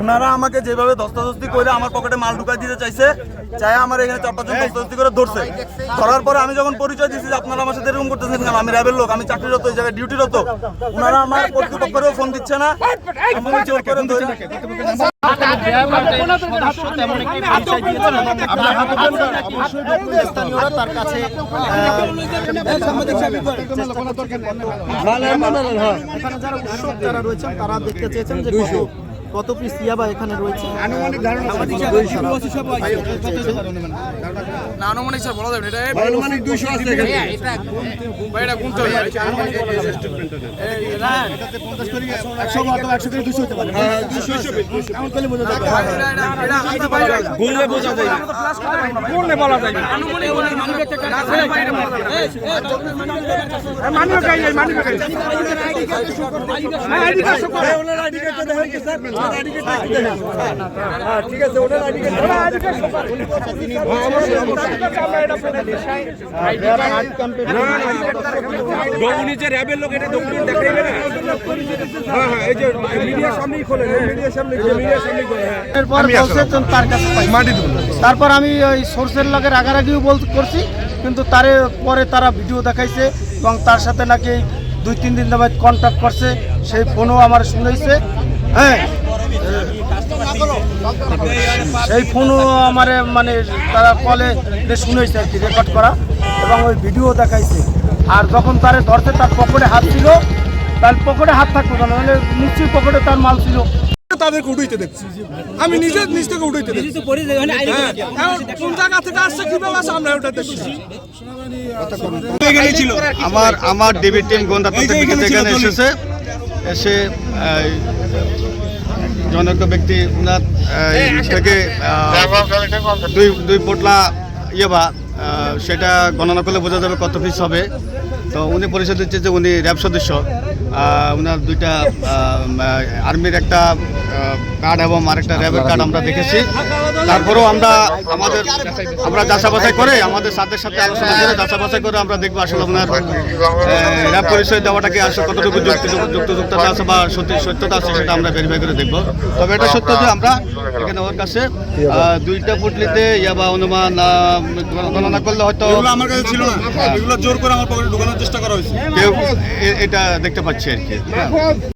ওনারা আমাকে যেভাবে দস্তাদস্তি করে আমার পকেটে মাল ঢুকাই দিতে চাইছে চাই আমার এখানে চার পাঁচজন দস্তাদস্তি করে ধরছে। ধরার পরে আমি যখন পরিচয় দিচ্ছি যে আপনারা আমার সাথে এরকম করতেছেন কেন? আমি র্যাবের লোক, আমি চাকরিরত, এই জায়গায় ডিউটিরত। ওনারা আমার কর্তৃপক্ষেরও ফোন দিচ্ছে না। তার কাছে যারা উৎসব যারা রয়েছেন তারা দেখতে চেয়েছেন যে কত পিস ইয়াবা এখানে রয়েছে? আনুমানিক ধারণা না আনুমানিক স্যার বলা যাবে এটা আনুমানিক দুইশো আছে ভাই এটা গুনতে হবে? গুনলে বোঝা যায়। গুনলে বলা যায়। না আনুমানিক বলে মানুষ একটা কাজ। করে বাইরে বলা যাবে মানিও গাই মানিও গাই আইডি কার্ড শো করবে আইডি কার্ড শো করে। ওনার আইডি কার্ড দেখেন কি স্যার হ্যাঁ ঠিক আছে উনি যে র্যাবের লোক এটা দেখাইবে না। হ্যাঁ হ্যাঁ এই যে মিডিয়ার সামনেই খোলেন মিডিয়ার সামনে মিডিয়ার সামনে এরপর বলছে তার কাছে তারপর আমি ওই সোর্সের লগে রাগারাগিও বল করছি কিন্তু তারে পরে তারা ভিডিও দেখাইছে এবং তার সাথে নাকি দুই তিন দিন ধরে কন্ট্যাক্ট করছে সেই ফোনও আমার শুনেছে হ্যাঁ সেই ফোনও আমার মানে তারা কলে শুনেছে আর কি রেকর্ড করা এবং ওই ভিডিও দেখাইছে। আর যখন তারে ধরছে তার পকেটে হাত ছিল তার পকেটে হাত থাকতো কেন? মানে নিশ্চয়ই পকেটে তার মাল ছিল। তাদেরকে উঠাইতে দেখছি আমি নিজে নিজ থেকে উঠাইতে দেখছি হ্যাঁ, কোন জায়গা থেকে আসছে কীভাবে আসছে আমরা ওটা দেখছি আমার আমার ডেবিট টিম গোন্দা থেকে এখানে এসেছে এসে এই, জনৈক ব্যক্তি উনার থেকে দুই দুই পোটলা ইয়ে বা সেটা গণনা করলে বোঝা যাবে কত ফিস হবে। তো উনি পরিচয় দিচ্ছে যে উনি র্যাব সদস্য। উনার দুইটা আর্মির একটা কার্ড এবং আরেকটা র্যাবের কার্ড আমরা দেখেছি। তারপরেও আমরা আমাদের আমরা যাচা বাছাই করে আমাদের সাথের সাথে আলোচনা করে যাচা বাছাই করে আমরা দেখব আসলে আপনার আহ, র্যাব পরিচয় দেওয়াটাকে আসলে কতটুকু যুক্তি যুক্তযুক্ততা আছে বা সত্যি সত্যতা আছে সেটা আমরা ভেরিফাই করে দেখব। তবে এটা সত্য যে আমরা এখানে ওর কাছে দুইটা পুটলিতে ইয়াবা অনুমান গণনা করলে হয়তো আমার কাছে ছিল না। এগুলো জোর করে আমার পকেটে ঢুকানোর চেষ্টা করা হয়েছে। কেউ এটা দেখতে পাচ্ছি আর কি